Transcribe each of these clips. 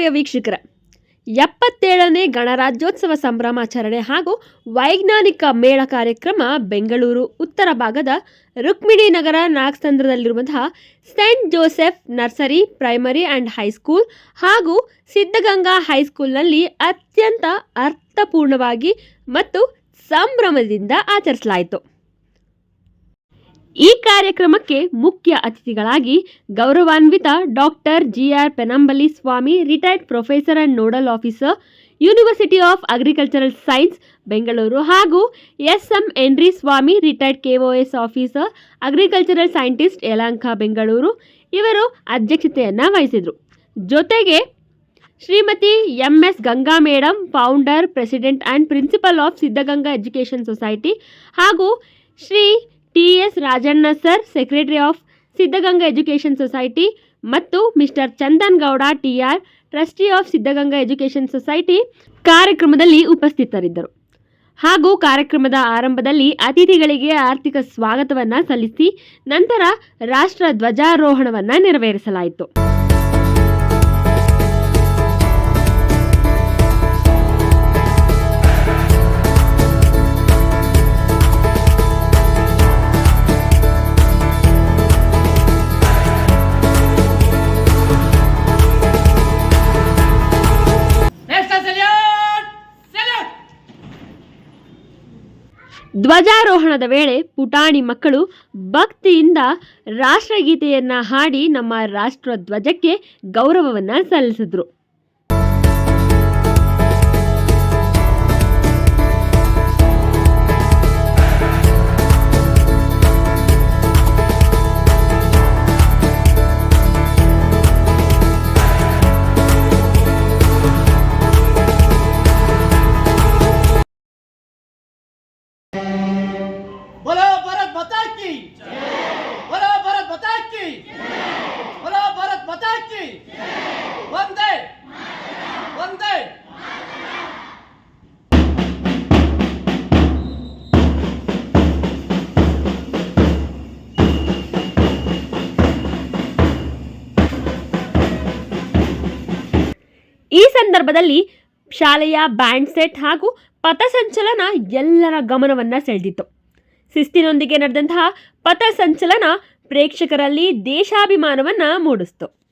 ಪ್ರಿಯ ವೀಕ್ಷಕರ. ಎಪ್ಪತ್ತೇಳನೇ ಗಣರಾಜ್ಯೋತ್ಸವ ಸಂಭ್ರಮಾಚರಣೆ ಹಾಗೂ ವೈಜ್ಞಾನಿಕ ಮೇಳ ಕಾರ್ಯಕ್ರಮ ಬೆಂಗಳೂರು, ಉತ್ತರ ಭಾಗದ Rukmini Nagar ನಾಗಸಂದ್ರದಲ್ಲಿರುವಂತಹ saint Joseph nursery primary and high school ಹಾಗೂ ಸಿದ್ಧಗಂಗಾ ಹೈಸ್ಕೂಲ್ನಲ್ಲಿ ಅತ್ಯಂತ ಅರ್ಥಪೂರ್ಣವಾಗಿ ಮತ್ತು ಸಂಭ್ರಮದಿಂದ ಆಚರಿಸಲಾಯಿತು. ಈ ಕಾರ್ಯಕ್ರಮಕ್ಕೆ ಮುಖ್ಯ ಅತಿಥಿಗಳಾಗಿ ಗೌರವಾನ್ವಿತ doctor G R Penambali Swamy, retired professor and nodal officer, university of agricultural science, Bengaluru, ಹಾಗೂ ಎಸ್ ಎಂ ಎನ್ರಿ Swamy, retired KOS officer, agricultural scientist Yelahanka Bengaluru. ಇವರು ಅಧ್ಯಕ್ಷತೆಯನ್ನು ವಹಿಸಿದರು. ಜೊತೆಗೆ Shrimati M S Ganga madam founder, president and principal of Siddaganga education society ಹಾಗೂ Shri T S Rajanna sir secretary of Siddaganga education society ಮತ್ತು mister Chandan Gowda, T R trustee of Siddaganga education society ಕಾರ್ಯಕ್ರಮದಲ್ಲಿ ಉಪಸ್ಥಿತರಿದ್ದರು. ಹಾಗೂ ಕಾರ್ಯಕ್ರಮದ ಆರಂಭದಲ್ಲಿ ಅತಿಥಿಗಳಿಗೆ ಆರ್ಥಿಕ ಸ್ವಾಗತವನ್ನು ಸಲ್ಲಿಸಿ ನಂತರ ರಾಷ್ಟ್ರ ಧ್ವಜಾರೋಹಣವನ್ನು ನೆರವೇರಿಸಲಾಯಿತು. ಧ್ವಜಾರೋಹಣದ ವೇಳೆ ಪುಟಾಣಿ ಮಕ್ಕಳು ಭಕ್ತಿಯಿಂದ ರಾಷ್ಟ್ರಗೀತೆಯನ್ನು ಹಾಡಿ ನಮ್ಮ ರಾಷ್ಟ್ರ ಧ್ವಜಕ್ಕೆ ಗೌರವವನ್ನ ಸಲ್ಲಿಸಿದ್ರು. की बोलो भारत माता की बोलो भारत माता की वंदे वंदे ಈ ಸಂದರ್ಭದಲ್ಲಿ ಶಾಲೆಯ ಬ್ಯಾಂಡ್ ಸೆಟ್ ಹಾಗೂ ಪಥಸಂಚಲನ ಎಲ್ಲರ ಗಮನವನ್ನ ಸೆಳೆದಿತ್ತು ಶಿಸ್ತಿನೊಂದಿಗೆ ನಡೆದಂತಹ ಪಥಸಂಚಲನ ಪ್ರೇಕ್ಷಕರಲ್ಲಿ ದೇಶಾಭಿಮಾನವನ್ನು ಮೂಡಿಸಿತು.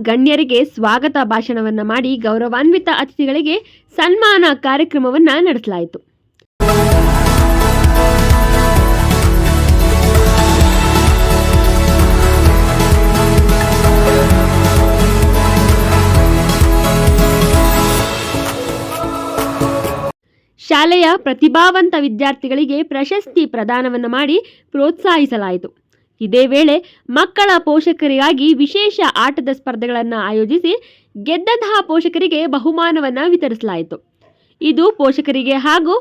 ಗಣ್ಯರಿಗೆ ಸ್ವಾಗತ ಭಾಷಣವನ್ನ ಮಾಡಿ ಗೌರವಾನ್ವಿತ ಅತಿಥಿಗಳಿಗೆ ಸನ್ಮಾನ ಕಾರ್ಯಕ್ರಮವನ್ನ ನಡೆಸಲಾಯಿತು. ಶಾಲೆಯ ಪ್ರತಿಭಾವಂತ ವಿದ್ಯಾರ್ಥಿಗಳಿಗೆ ಪ್ರಶಸ್ತಿ ಪ್ರದಾನವನ್ನು ಮಾಡಿ ಪ್ರೋತ್ಸಾಹಿಸಲಾಯಿತು. ಇದೇ ವೇಳೆ ಮಕ್ಕಳ ಪೋಷಕರಿಗಾಗಿ ವಿಶೇಷ ಆಟದ ಸ್ಪರ್ಧೆಗಳನ್ನು ಆಯೋಜಿಸಿ ಗೆದ್ದಂತಹ ಪೋಷಕರಿಗೆ ಬಹುಮಾನವನ್ನು ವಿತರಿಸಲಾಯಿತು. ಇದು ಪೋಷಕರಿಗೆ ಹಾಗೂ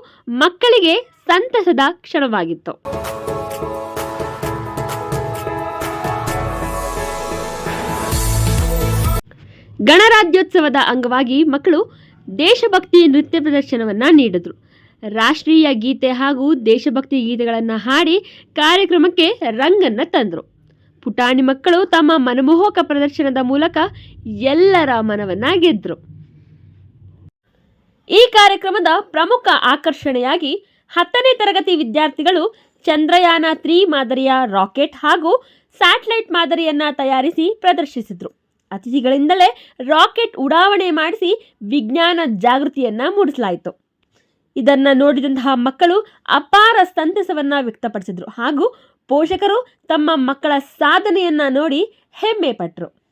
ಮಕ್ಕಳಿಗೆ ಸಂತಸದ ಕ್ಷಣವಾಗಿತ್ತು. ಗಣರಾಜ್ಯೋತ್ಸವದ ಅಂಗವಾಗಿ ಮಕ್ಕಳು ದೇಶಭಕ್ತಿ ನೃತ್ಯ ಪ್ರದರ್ಶನವನ್ನ ನೀಡಿದ್ರು. ರಾಷ್ಟ್ರೀಯ ಗೀತೆ ಹಾಗೂ ದೇಶಭಕ್ತಿ ಗೀತೆಗಳನ್ನು ಹಾಡಿ ಕಾರ್ಯಕ್ರಮಕ್ಕೆ ರಂಗನ್ನ ತಂದರು. ಪುಟಾಣಿ ಮಕ್ಕಳು ತಮ್ಮ ಮನಮೋಹಕ ಪ್ರದರ್ಶನದ ಮೂಲಕ ಎಲ್ಲರ ಮನವನ್ನ ಗೆದ್ದರು ಈ ಕಾರ್ಯಕ್ರಮದ ಪ್ರಮುಖ ಆಕರ್ಷಣೆಯಾಗಿ ಹತ್ತನೇ ತರಗತಿ ವಿದ್ಯಾರ್ಥಿಗಳು ಚಂದ್ರಯಾನ ತ್ರೀ ಮಾದರಿಯ ರಾಕೆಟ್ ಹಾಗೂ ಸ್ಯಾಟಲೈಟ್ ಮಾದರಿಯನ್ನ ತಯಾರಿಸಿ ಪ್ರದರ್ಶಿಸಿದ್ರು. ಅತಿಥಿಗಳಿಂದಲೇ ರಾಕೆಟ್ ಉಡಾವಣೆ ಮಾಡಿಸಿ ವಿಜ್ಞಾನ ಜಾಗೃತಿಯನ್ನ ಮೂಡಿಸಲಾಯಿತು. ಇದನ್ನ ನೋಡಿದಂತಹ ಮಕ್ಕಳು ಅಪಾರ ಸಂತಸವನ್ನ ವ್ಯಕ್ತಪಡಿಸಿದರು. ಹಾಗೂ ಪೋಷಕರು ತಮ್ಮ ಮಕ್ಕಳ ಸಾಧನೆಯನ್ನ ನೋಡಿ ಹೆಮ್ಮೆ ಪಟ್ಟರು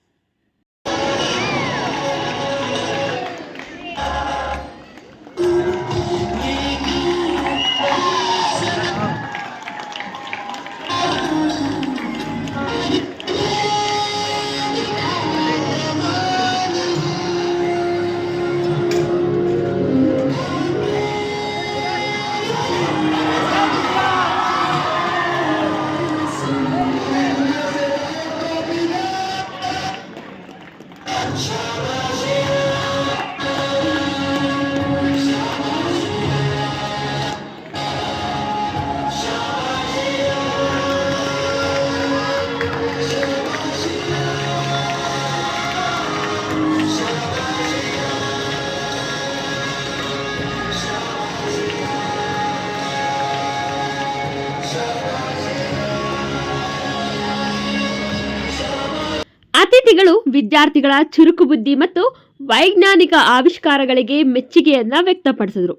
ವಿದ್ಯಾರ್ಥಿಗಳ ಚುರುಕು ಬುದ್ಧಿ ಮತ್ತು ವೈಜ್ಞಾನಿಕ ಆವಿಷ್ಕಾರಗಳಿಗೆ ಮೆಚ್ಚುಗೆಯನ್ನ ವ್ಯಕ್ತಪಡಿಸಿದರು.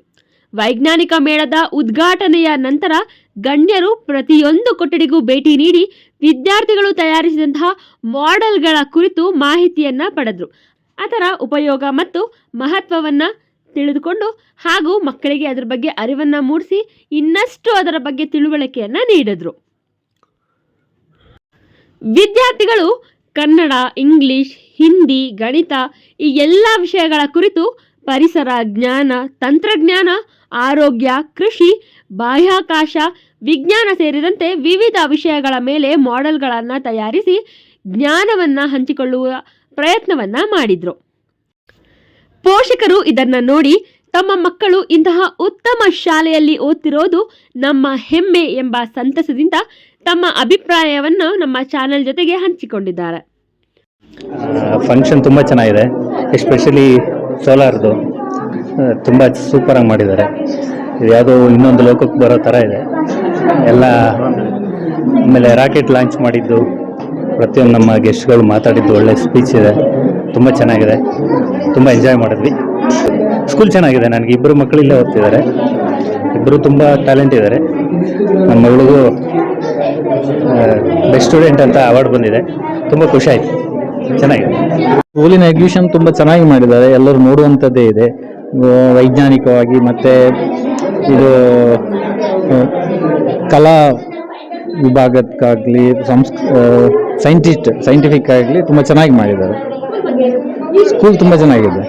ವೈಜ್ಞಾನಿಕ ಮೇಳದ ಉದ್ಘಾಟನೆಯ ನಂತರ ಗಣ್ಯರು ಪ್ರತಿಯೊಂದು ಕೊಠಡಿಗೂ ಭೇಟಿ ನೀಡಿ ವಿದ್ಯಾರ್ಥಿಗಳು ತಯಾರಿಸಿದಂತಹ ಮಾಡೆಲ್ಗಳ ಕುರಿತು ಮಾಹಿತಿಯನ್ನ ಪಡೆದರು. ಅದರ ಉಪಯೋಗ ಮತ್ತು ಮಹತ್ವವನ್ನ ತಿಳಿದುಕೊಂಡು ಹಾಗೂ ಮಕ್ಕಳಿಗೆ ಅದರ ಬಗ್ಗೆ ಅರಿವನ್ನ ಮೂಡಿಸಿ ಇನ್ನಷ್ಟು ಅದರ ಬಗ್ಗೆ ತಿಳುವಳಿಕೆಯನ್ನ ನೀಡಿದರು. ವಿದ್ಯಾರ್ಥಿಗಳು ಕನ್ನಡ, ಇಂಗ್ಲಿಷ್, ಹಿಂದಿ, ಗಣಿತ ಈ ಎಲ್ಲ ವಿಷಯಗಳ ಕುರಿತು ಪರಿಸರ ಜ್ಞಾನ, ತಂತ್ರಜ್ಞಾನ, ಆರೋಗ್ಯ, ಕೃಷಿ, ಬಾಹ್ಯಾಕಾಶ, ವಿಜ್ಞಾನ ಸೇರಿದಂತೆ ವಿವಿಧ ವಿಷಯಗಳ ಮೇಲೆ ಮಾಡೆಲ್ಗಳನ್ನು ತಯಾರಿಸಿ ಜ್ಞಾನವನ್ನು ಹಂಚಿಕೊಳ್ಳುವ ಪ್ರಯತ್ನವನ್ನು ಮಾಡಿದರು. ಪೋಷಕರು ಇದನ್ನು ನೋಡಿ ತಮ್ಮ ಮಕ್ಕಳು ಇಂತಹ ಉತ್ತಮ ಶಾಲೆಯಲ್ಲಿ ಓದ್ತಿರೋದು ನಮ್ಮ ಹೆಮ್ಮೆ ಎಂಬ ಸಂತಸದಿಂದ ತಮ್ಮ ಅಭಿಪ್ರಾಯವನ್ನು ನಮ್ಮ ಚಾನೆಲ್ ಜೊತೆಗೆ ಹಂಚಿಕೊಂಡಿದ್ದಾರೆ. ಫಂಕ್ಷನ್ ತುಂಬ ಚೆನ್ನಾಗಿದೆ. ಎಸ್ಪೆಷಲಿ ಸೋಲಾರ್ದು. ತುಂಬ ಸೂಪರಾಗಿ ಮಾಡಿದ್ದಾರೆ. ಇದು ಯಾವುದೋ ಇನ್ನೊಂದು ಲೋಕಕ್ಕೆ ಬರೋ ಥರ ಇದೆ. ಎಲ್ಲ ಆಮೇಲೆ ರಾಕೆಟ್ ಲಾಂಚ್ ಮಾಡಿದ್ದು, ಪ್ರತಿಯೊಂದು ನಮ್ಮ ಗೆಸ್ಟ್ಗಳು ಮಾತಾಡಿದ್ದು ಒಳ್ಳೆ ಸ್ಪೀಚ್ ಇದೆ. ತುಂಬ ಚೆನ್ನಾಗಿದೆ. ತುಂಬ ಎಂಜಾಯ್ ಮಾಡಿದ್ವಿ. ಸ್ಕೂಲ್ ಚೆನ್ನಾಗಿದೆ ನನಗೆ. ಇಬ್ಬರು ಮಕ್ಕಳು ಇಲ್ಲೇ ಓದ್ತಿದ್ದಾರೆ. ಇಬ್ಬರು ತುಂಬ ಟ್ಯಾಲೆಂಟ್ ಇದ್ದಾರೆ. ನಮ್ಮ ಮಗಳಿಗೂ ಬೆಸ್ಟ್ ಸ್ಟೂಡೆಂಟ್ ಅಂತ ಅವಾರ್ಡ್ ಬಂದಿದೆ. ತುಂಬ ಖುಷಿ ಆಯಿತು. ಚೆನ್ನಾಗಿದೆ. ಸ್ಕೂಲಿನ ಎಕ್ಸಿಬಿಷನ್ ತುಂಬ ಚೆನ್ನಾಗಿ ಮಾಡಿದ್ದಾರೆ. ಎಲ್ಲರೂ ನೋಡುವಂಥದ್ದೇ ಇದೆ. ವೈಜ್ಞಾನಿಕವಾಗಿ ಮತ್ತು ಇದು ಕಲಾ ವಿಭಾಗಕ್ಕಾಗಲಿ, ಸಂಸ್ ಸೈಂಟಿಸ್ಟ್ ಸೈಂಟಿಫಿಕ್ ಆಗಲಿ ತುಂಬ ಚೆನ್ನಾಗಿ ಮಾಡಿದ್ದಾರೆ. ಸ್ಕೂಲ್ ತುಂಬ ಚೆನ್ನಾಗಿದೆ.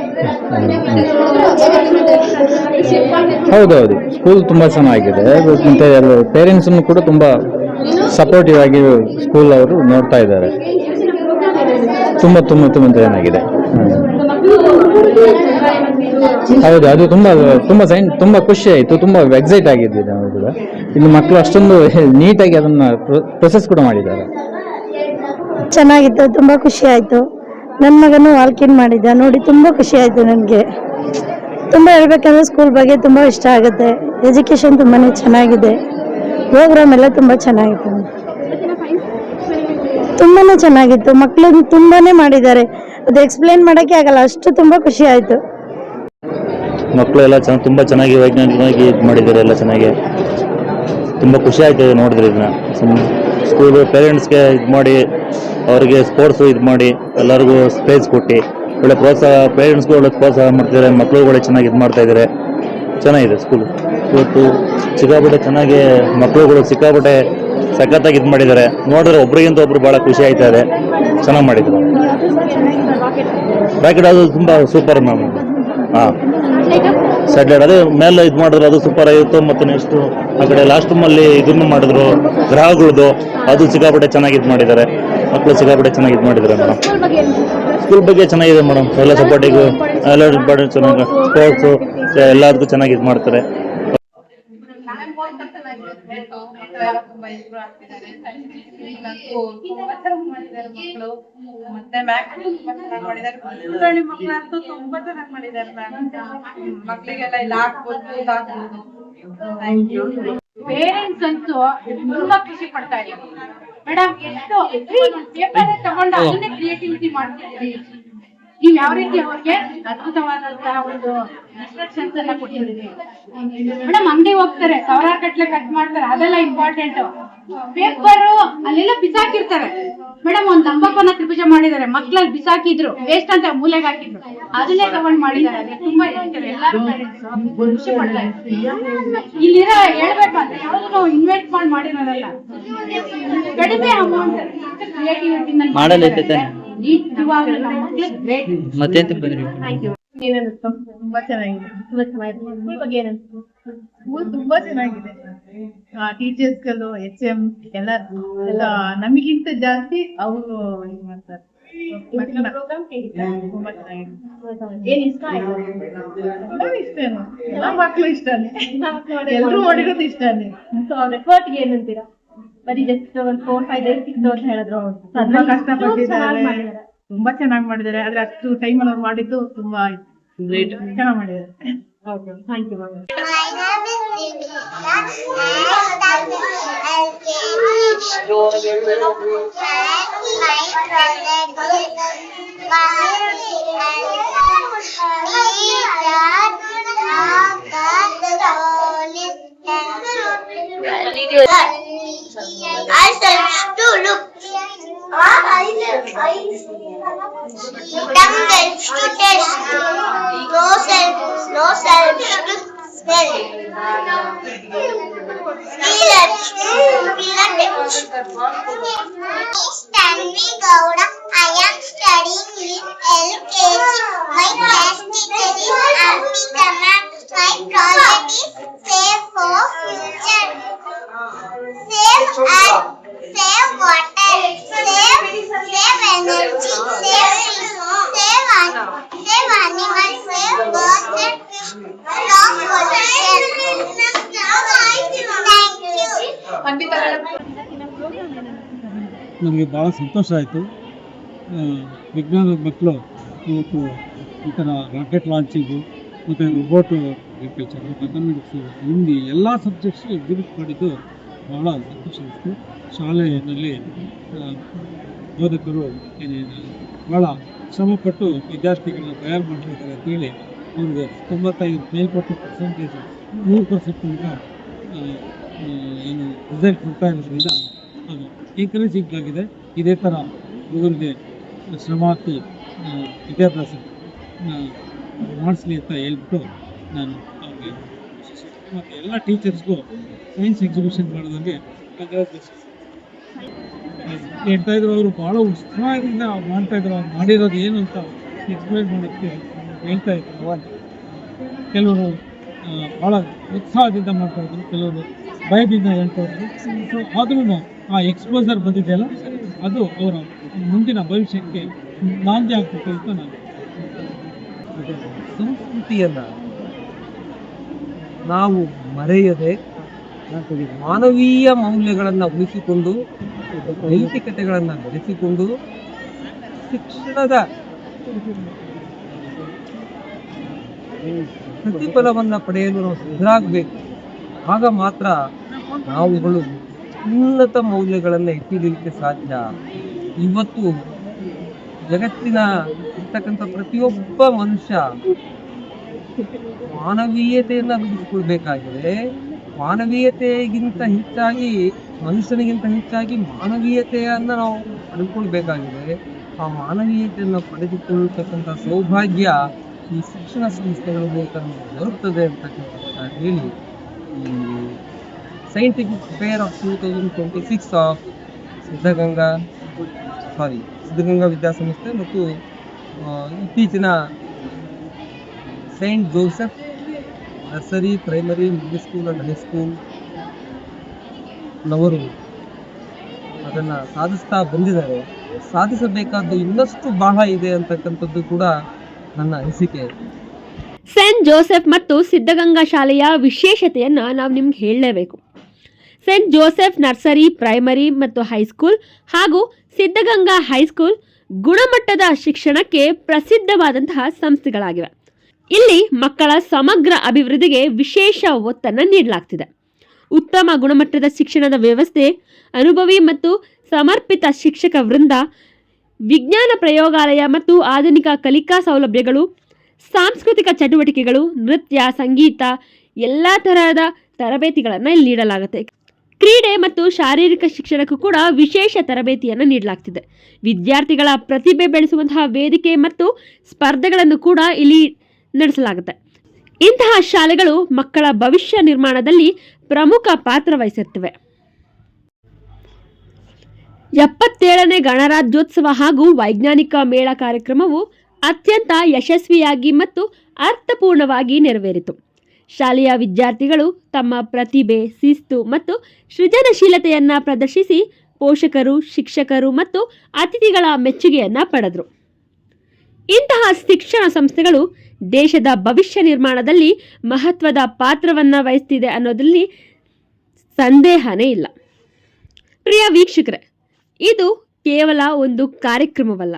ಹೌದೌದು. ಸ್ಕೂಲ್ ತುಂಬ ಚೆನ್ನಾಗಿದೆ. ಮತ್ತು ಪೇರೆಂಟ್ಸನ್ನು ಕೂಡ ತುಂಬ ಸಪೋರ್ಟಿವ್ ಆಗಿ ಸ್ಕೂಲ್ ಅವರು ನೋಡ್ತಾ ಇದ್ದಾರೆ. ತುಂಬ ತುಂಬ ತುಂಬ ಚೆನ್ನಾಗಿದೆ ಹೌದು, ಅದು ತುಂಬ ತುಂಬ ಸೈನ್ ತುಂಬ ಖುಷಿ ಆಯಿತು, ತುಂಬ ಎಕ್ಸೈಟ್ ಆಗಿದ್ವಿ ನಾವು ಕೂಡ. ಇಲ್ಲಿ ಮಕ್ಕಳು ಅಷ್ಟೊಂದು ನೀಟಾಗಿ ಅದನ್ನು ಪ್ರೊಸೆಸ್ ಕೂಡ ಮಾಡಿದ್ದಾರೆ. ಚೆನ್ನಾಗಿತ್ತು, ತುಂಬ ಖುಷಿ ಆಯಿತು. ನನ್ನ ಮಗನು ವಾಲ್ಕಿನ್ ಮಾಡಿದ್ದ, ನೋಡಿ ತುಂಬ ಖುಷಿ ಆಯಿತು ನನಗೆ. ತುಂಬ ಹೇಳ್ಬೇಕಂದ್ರೆ ಸ್ಕೂಲ್ ಬಗ್ಗೆ ತುಂಬ ಇಷ್ಟ ಆಗುತ್ತೆ. ಎಜುಕೇಷನ್ ತುಂಬಾ ಚೆನ್ನಾಗಿದೆ. ಪ್ರೋಗ್ರಾಮ್ ಎಲ್ಲ ತುಂಬ ಚೆನ್ನಾಗಿತ್ತು. ತುಂಬಾ ಚೆನ್ನಾಗಿತ್ತು. ಮಕ್ಕಳು ತುಂಬಾ ಮಾಡಿದ್ದಾರೆ. ಅದು ಎಕ್ಸ್ಪ್ಲೇನ್ ಮಾಡೋಕ್ಕೆ ಆಗಲ್ಲ. ಅಷ್ಟು ತುಂಬ ಖುಷಿ ಆಯಿತು. ಮಕ್ಕಳು ಎಲ್ಲ ಚೆನ್ನಾಗಿ, ತುಂಬ ಚೆನ್ನಾಗಿ ವೈಜ್ಞಾನಿಕವಾಗಿ ಇದು ಮಾಡಿದ್ದಾರೆ, ಎಲ್ಲ ಚೆನ್ನಾಗಿ. ತುಂಬ ಖುಷಿ ಆಯ್ತು ನೋಡಿದ್ರೆ ಇದನ್ನ. ಸ್ಕೂಲು ಪೇರೆಂಟ್ಸ್ಗೆ ಇದು ಮಾಡಿ, ಅವರಿಗೆ ಸ್ಪೋರ್ಟ್ಸು ಇದು ಮಾಡಿ, ಎಲ್ಲರಿಗೂ ಸ್ಪೇಸ್ ಕೊಟ್ಟು. ಒಳ್ಳೆ ಪ್ರೋತ್ಸಾಹ ಪೇರೆಂಟ್ಸ್ಗೂ ಒಳ್ಳೆ ಪ್ರೋತ್ಸಾಹ ಮಾಡ್ತಿದ್ದಾರೆ ಮಕ್ಕಳು ಒಳ್ಳೆ ಚೆನ್ನಾಗಿ ಇದು ಮಾಡ್ತಾ ಇದ್ದಾರೆ ಚೆನ್ನಾಗಿದೆ ಸ್ಕೂಲು ಇವತ್ತು ಸಿಕ್ಕಾಪಟ್ಟೆ ಚೆನ್ನಾಗಿ ಮಕ್ಕಳುಗಳು ಸಿಕ್ಕಾಪಟ್ಟೆ ಸಖತ್ತಾಗಿ ಇದು ಮಾಡಿದ್ದಾರೆ. ನೋಡಿದ್ರೆ ಒಬ್ರಿಗಿಂತ ಒಬ್ರು ಭಾಳ ಖುಷಿ ಆಯ್ತಾ ಇದೆ. ಚೆನ್ನಾಗಿ ಮಾಡಿದ್ರು ರಾಕೆಟ್ ಅದು ತುಂಬ ಸೂಪರ್ ಮ್ಯಾಮ್ ಹಾಂ. ಸ್ಯಾಟರ್ಡೆ ಅದೇ ಮೇಲೆ ಇದು ಮಾಡಿದ್ರು ಅದು ಸೂಪರ್ ಆಗಿತ್ತು ಮತ್ತು ನೆಕ್ಸ್ಟು ಆ ಕಡೆ ಲಾಸ್ಟ್ ಅಲ್ಲಿ ಇದನ್ನು ಮಾಡಿದ್ರು ಗ್ರಹಗಳದ್ದು ಅದು ಸಿಕ್ಕಾಪಟ್ಟೆ ಚೆನ್ನಾಗಿ ಇದು ಮಾಡಿದ್ದಾರೆ. ಮಕ್ಕಳು ಸಿಕ್ಕಾಪಟ್ಟೆ ಚೆನ್ನಾಗಿ ಇದು ಮಾಡಿದ್ದಾರೆ ಮೇಡಮ್ ಸ್ಕೂಲ್ ಬಗ್ಗೆ ಚೆನ್ನಾಗಿದೆ ಮೇಡಮ್ ಎಲ್ಲ ಸಪೋರ್ಟಿಗೂ ಎಲ್ಲ ಚೆನ್ನಾಗಿ ಸ್ಪೋರ್ಟ್ಸು ಎಲ್ಲದಕ್ಕೂ ಚೆನ್ನಾಗಿ ಇದು ಮಾಡ್ತಾರೆ. ತುಂಬಾ ಇಂಪ್ರೂವ್ ಆಗ್ತಿದ್ದಾರೆ ಸೈನ್ಸ್ ತುಂಬಾ ಚೆನ್ನಾಗಿ ಮಾಡಿದ್ದಾರೆ ಮಕ್ಕಳು ಮತ್ತೆ ಮ್ಯಾಥ್ಸ್ ತುಂಬಾ ಚೆನ್ನಾಗಿ ಮಾಡಿದ್ದಾರೆ ಪುಟಾಣಿ ಮಕ್ಕಳಂತೂ ತುಂಬಾ ಚೆನ್ನಾಗಿ ಮಾಡಿದ್ದಾರೆ ಮ್ಯಾಮ್ ಮಕ್ಕಳಿಗೆಲ್ಲ ಇಲ್ಲಿ ಹಾಕ್ಬೋದು ಹಾಕ್ಬೋದು ಥ್ಯಾಂಕ್ ಯು ಪೇರೆಂಟ್ಸ್ ಅಂತೂ ತುಂಬಾ ಖುಷಿ ಪಡ್ತಾ ಇದ್ದಾರೆ ಮೇಡಮ್ ಎಷ್ಟು ಪೇಪರ್ ತಗೊಂಡು ಅದನ್ನೇ ಕ್ರಿಯೇಟಿವಿಟಿ ಮಾಡ್ತಿದ್ದೀರಿ. ನೀವು ಯಾವ ರೀತಿ ಅವ್ರಿಗೆ ಅದ್ಭುತವಾದಂತಹ ಒಂದು ಇನ್ಸ್ಟ್ರಕ್ಷನ್ಸ್ ಎಲ್ಲ ಕೊಟ್ಟಿದ್ದೀವಿ ಮೇಡಮ್ ಅಂಗಡಿ ಹೋಗ್ತಾರೆ ಸಾವಿರಾರು ಗಟ್ಲೆ ಕಟ್ ಮಾಡ್ತಾರೆ ಅದೆಲ್ಲ ಇಂಪಾರ್ಟೆಂಟ್ ಪೇಪರ್ ಅಲ್ಲೆಲ್ಲ ಬಿಸಾಕಿರ್ತಾರೆ. ಮೇಡಮ್ ಒಂದ್ ತಂಬಾಕುನ ತ್ರಿಭುಜ ಮಾಡಿದ್ದಾರೆ ಮಕ್ಳಲ್ಲಿ ಬಿಸಾಕಿದ್ರು ವೇಸ್ಟ್ ಅಂತ ಮೂಲೆಗೆ ಹಾಕಿದ್ರು. ಅದನ್ನೇ ತಗೊಂಡ್ ಮಾಡಿದ್ದಾರೆ ತುಂಬಾ ಖುಷಿ ಮಾಡ್ತಾರೆ ಇಲ್ಲಿರೋ ಹೇಳ್ಬೇಕಂದ್ರೆ ಯಾವ್ದು ಇನ್ವೆಸ್ಟ್ ಮಾಡಿ ಮಾಡಿರೋದಲ್ಲ. ಕಡಿಮೆ ಅಮೌಂಟ್ ಕ್ರಿಯೇಟಿವಿಟಿ ಮತ್ತೆಂತ ಬಂದ್ರಿ? ತುಂಬಾ ಚೆನ್ನಾಗಿದೆ. ಬಗ್ಗೆ ಸ್ಕೂಲ್ ತುಂಬಾ ಚೆನ್ನಾಗಿದೆ. ಟೀಚರ್ಸ್ಗಳು ಎಚ್ ಎಂ ಎಲ್ಲ ಎಲ್ಲ ನಮಗಿಂತ ಜಾಸ್ತಿ ಅವರು ಇದು ಮಾಡ್ತಾರೆ. ಮಕ್ಕಳನ್ನ ತುಂಬಾ ಚೆನ್ನಾಗಿದೆ. ಏನ್ ಇಷ್ಟ ಮಕ್ಕಳು ಇಷ್ಟನೇ ಎಲ್ಲರೂ ಮಾಡಿರೋದು ಇಷ್ಟ ಏನಂತೀರಾ ಬರೀ ಜಸ್ಟ್ ಒಂದ್ ಫೋರ್ ಫೈವ್ ಡೇಸ್ ಸಿಕ್ತು ಅಂತ ಹೇಳಿದ್ರು ಅವ್ರು. ತುಂಬಾ ಚೆನ್ನಾಗ್ ಕಷ್ಟಪಟ್ಟಿದ್ದಾರೆ ತುಂಬಾ ಚೆನ್ನಾಗಿ ಮಾಡಿದ್ದಾರೆ. ಆದ್ರೆ ಅಷ್ಟು ಟೈಮಲ್ಲಿ ಅವ್ರು ಮಾಡಿದ್ದು ತುಂಬಾ ಗ್ರೇಟ್ ಚೆನ್ನಾಗಿ ಮಾಡಿದ್ದಾರೆ. Thank you ma'am children to look. Tongues to taste, noses, to smell. Feelers, feelers. Stanley I am studying in LKG. My class teacher is My project is Save for Future. Save and save water. Save, save energy. Save an- save animals. Save birds and fish. Stop pollution. Thank you. ನಮಗೆ ಭಾಳ ಸಂತೋಷ ಆಯಿತು ವಿಜ್ಞಾನದ ಮಕ್ಕಳು ಇವತ್ತು ಈ ಥರ rocket ಲಾಂಚಿಂಗು ಮತ್ತು robot agriculture ಮೆಥಮೆಟಿಕ್ಸು Hindi ಎಲ್ಲ ಸಬ್ಜೆಕ್ಟ್ಸು ಎಕ್ಸಿಬಿಟ್ ಮಾಡಿದ್ದು ಭಾಳ ಸಂತೋಷ ಶಾಲೆಯಲ್ಲಿ ಬೋಧಕರು ಭಾಳ ಶ್ರಮಪಟ್ಟು ವಿದ್ಯಾರ್ಥಿಗಳನ್ನ ತಯಾರು ಮಾಡಿರ್ತಾರೆ ಅಂತೇಳಿ ಅವ್ರಿಗೆ ತೊಂಬತ್ತೈದು, ಮೇಲ್ಪಟ್ಟು ಪರ್ಸೆಂಟೇಜ್ ನೂರು ಪರ್ಸೆಂಟ್ನಿಂದ ಏನು ರಿಸಲ್ಟ್ ಕೊಡ್ತಾ ಇರೋದ್ರಿಂದ ಅದು ಎಂಕರೇಜಿಂಗ್ ಆಗಿದೆ. ಇದೇ ಥರ ಹುಡುಗರಿಗೆ ಶ್ರಮ ಹಾಕಿ ವಿದ್ಯಾಭ್ಯಾಸ ಮಾಡಿಸ್ಲಿ ಅಂತ ಹೇಳ್ಬಿಟ್ಟು ನಾನು ಅವ್ರಿಗೆ ಮತ್ತು ಎಲ್ಲ ಟೀಚರ್ಸ್ಗೂ ಸೈನ್ಸ್ ಎಕ್ಸಿಬಿಷನ್ ಕಂಗ್ರ್ಯಾಚುಲೇಷನ್ಸ್ ಹೇಳ್ತಾ ಇದ್ರು ಅವರು, ಭಾಳ ಉತ್ಸಾಹದಿಂದ ಮಾಡ್ತಾ ಇದ್ರು ಅವ್ರು ಮಾಡಿರೋದು ಏನು ಅಂತ ಎಕ್ಸ್ಪ್ಲೈನ್ ಮಾಡೋಕ್ಕೆ ಹೇಳ್ತಾ ಇದ್ರು ಕೆಲವರು ಭಾಳ ಉತ್ಸಾಹದಿಂದ ಮಾಡ್ತಾ ಇದ್ರು ಕೆಲವರು ಭಯದಿಂದ ಹೇಳ್ತಾ ಇದ್ರು ಸೊ ಆದ್ರೂ ಆ ಎಕ್ಸ್ಪೋಸರ್ ಬಂದಿದೆಯಲ್ಲ ಅದು ಅವರ ಮುಂದಿನ ಭವಿಷ್ಯಕ್ಕೆ ನಾಂದಿ ಆಗ್ತದೆ ಅಂತ ನಾನು ಸಂಸ್ಕೃತಿಯನ್ನ ನಾವು ಮರೆಯದೆ ಮಾನವೀಯ ಮೌಲ್ಯಗಳನ್ನು ಉಳಿಸಿಕೊಂಡು, ನೈತಿಕತೆಗಳನ್ನು ಬೆಳೆಸಿಕೊಂಡು, ಶಿಕ್ಷಣದ ಪ್ರತಿಫಲವನ್ನು ಪಡೆಯಲು ನಾವು ಸಿದ್ಧರಾಗಬೇಕು. ಆಗ ಮಾತ್ರ ನಾವುಗಳು ಉನ್ನತ ಮೌಲ್ಯಗಳನ್ನು ಎತ್ತಿಡಲಿಕ್ಕೆ ಸಾಧ್ಯ. ಇವತ್ತು ಜಗತ್ತಿನ ಇರ್ತಕ್ಕಂಥ ಪ್ರತಿಯೊಬ್ಬ ಮನುಷ್ಯ ಮಾನವೀಯತೆಯನ್ನು ರೂಢಿಸ್ಕೊಳ್ಬೇಕಾಗಿದೆ ಮಾನವೀಯತೆಗಿಂತ ಹೆಚ್ಚಾಗಿ, ಮನುಷ್ಯನಿಗಿಂತ ಹೆಚ್ಚಾಗಿ ಮಾನವೀಯತೆಯನ್ನು ನಾವು ಪಡೆದುಕೊಳ್ಬೇಕಾಗಿದೆ. ಆ ಮಾನವೀಯತೆಯನ್ನು ಪಡೆದುಕೊಳ್ಳತಕ್ಕಂಥ ಸೌಭಾಗ್ಯ ಈ ಶಿಕ್ಷಣ ಸಂಸ್ಥೆಗಳ ಮೂಲಕ ಬರುತ್ತದೆ ಅಂತಕ್ಕಂಥ ಹೇಳಿ. ಈ scientific fair of two thousand twenty six of Siddaganga sorry Siddaganga ವಿದ್ಯಾಸಂಸ್ಥೆ ಮತ್ತು ಇತ್ತೀಚಿನ saint Joseph nursery, primary middle school and high school ನವರು ಅದನ್ನು ಸಾಧಿಸ್ತಾ ಬಂದಿದ್ದಾರೆ. ಸಾಧಿಸಬೇಕಾದ್ದು ಇನ್ನಷ್ಟು ಬಹಳ ಇದೆ ಅಂತಕ್ಕಂಥದ್ದು ಕೂಡ ನನ್ನ ಅನಿಸಿಕೆ. ಸೇಂಟ್ ಜೋಸೆಫ್ ಮತ್ತು ಸಿದ್ಧಗಂಗಾ ಶಾಲೆಯ ವಿಶೇಷತೆಯನ್ನು ನಾವು ನಿಮ್ಗೆ ಹೇಳಲೇಬೇಕು. ಸೇಂಟ್ ಜೋಸೆಫ್ ನರ್ಸರಿ, ಪ್ರೈಮರಿ ಮತ್ತು ಹೈಸ್ಕೂಲ್ ಹಾಗೂ ಸಿದ್ಧಗಂಗಾ ಹೈಸ್ಕೂಲ್ ಗುಣಮಟ್ಟದ ಶಿಕ್ಷಣಕ್ಕೆ ಪ್ರಸಿದ್ಧವಾದಂತಹ ಸಂಸ್ಥೆಗಳಾಗಿವೆ. ಇಲ್ಲಿ ಮಕ್ಕಳ ಸಮಗ್ರ ಅಭಿವೃದ್ಧಿಗೆ ವಿಶೇಷ ಒತ್ತನ್ನು ನೀಡಲಾಗ್ತಿದೆ. ಉತ್ತಮ ಗುಣಮಟ್ಟದ ಶಿಕ್ಷಣದ ವ್ಯವಸ್ಥೆ, ಅನುಭವಿ ಮತ್ತು ಸಮರ್ಪಿತ ಶಿಕ್ಷಕ ವೃಂದ, ವಿಜ್ಞಾನ ಪ್ರಯೋಗಾಲಯ ಮತ್ತು ಆಧುನಿಕ ಕಲಿಕಾ ಸೌಲಭ್ಯಗಳು, ಸಾಂಸ್ಕೃತಿಕ ಚಟುವಟಿಕೆಗಳು, ನೃತ್ಯ, ಸಂಗೀತ, ಎಲ್ಲ ತರಹದ ತರಬೇತಿಗಳನ್ನು ಇಲ್ಲಿ ನೀಡಲಾಗುತ್ತೆ. ಕ್ರೀಡೆ ಮತ್ತು ಶಾರೀರಿಕ ಶಿಕ್ಷಣಕ್ಕೂ ಕೂಡ ವಿಶೇಷ ತರಬೇತಿಯನ್ನು ನೀಡಲಾಗ್ತಿದೆ. ವಿದ್ಯಾರ್ಥಿಗಳ ಪ್ರತಿಭೆ ಬೆಳೆಸುವಂತಹ ವೇದಿಕೆ ಮತ್ತು ಸ್ಪರ್ಧೆಗಳನ್ನು ಕೂಡ ಇಲ್ಲಿ ನಡೆಸಲಾಗುತ್ತೆ. ಇಂತಹ ಶಾಲೆಗಳು ಮಕ್ಕಳ ಭವಿಷ್ಯ ನಿರ್ಮಾಣದಲ್ಲಿ ಪ್ರಮುಖ ಪಾತ್ರ ವಹಿಸುತ್ತವೆ ಎಪ್ಪತ್ತೇಳನೇ ಗಣರಾಜ್ಯೋತ್ಸವ ಹಾಗೂ ವೈಜ್ಞಾನಿಕ ಮೇಳ ಕಾರ್ಯಕ್ರಮವು ಅತ್ಯಂತ ಯಶಸ್ವಿಯಾಗಿ ಮತ್ತು ಅರ್ಥಪೂರ್ಣವಾಗಿ ನೆರವೇರಿತು. ಶಾಲೆಯ ವಿದ್ಯಾರ್ಥಿಗಳು ತಮ್ಮ ಪ್ರತಿಭೆ, ಶಿಸ್ತು ಮತ್ತು ಸೃಜನಶೀಲತೆಯನ್ನು ಪ್ರದರ್ಶಿಸಿ ಪೋಷಕರು, ಶಿಕ್ಷಕರು ಮತ್ತು ಅತಿಥಿಗಳ ಮೆಚ್ಚುಗೆಯನ್ನು ಪಡೆದರು. ಇಂತಹ ಶಿಕ್ಷಣ ಸಂಸ್ಥೆಗಳು ದೇಶದ ಭವಿಷ್ಯ ನಿರ್ಮಾಣದಲ್ಲಿ ಮಹತ್ವದ ಪಾತ್ರವನ್ನು ವಹಿಸ್ತಿದೆ ಅನ್ನೋದರಲ್ಲಿ ಸಂದೇಹನೇ ಇಲ್ಲ. ಪ್ರಿಯ ವೀಕ್ಷಕರೇ, ಇದು ಕೇವಲ ಒಂದು ಕಾರ್ಯಕ್ರಮವಲ್ಲ.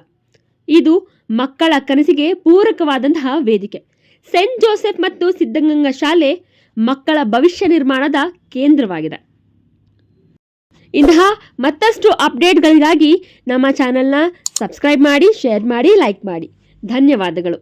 ಇದು ಮಕ್ಕಳ ಕನಸಿಗೆ ಪೂರಕವಾದಂತಹ ವೇದಿಕೆ. ಸೆಂಟ್ ಜೋಸೆಫ್ ಮತ್ತು ಸಿದ್ಧಗಂಗಾ ಶಾಲೆ ಮಕ್ಕಳ ಭವಿಷ್ಯ ನಿರ್ಮಾಣದ ಕೇಂದ್ರವಾಗಿದೆ. ಇಂತಹ ಮತ್ತಷ್ಟು ಅಪ್ಡೇಟ್ಗಳಿಗಾಗಿ ನಮ್ಮ ಚಾನಲ್ನ ಸಬ್ಸ್ಕ್ರೈಬ್ ಮಾಡಿ, ಶೇರ್ ಮಾಡಿ, ಲೈಕ್ ಮಾಡಿ. ಧನ್ಯವಾದಗಳು.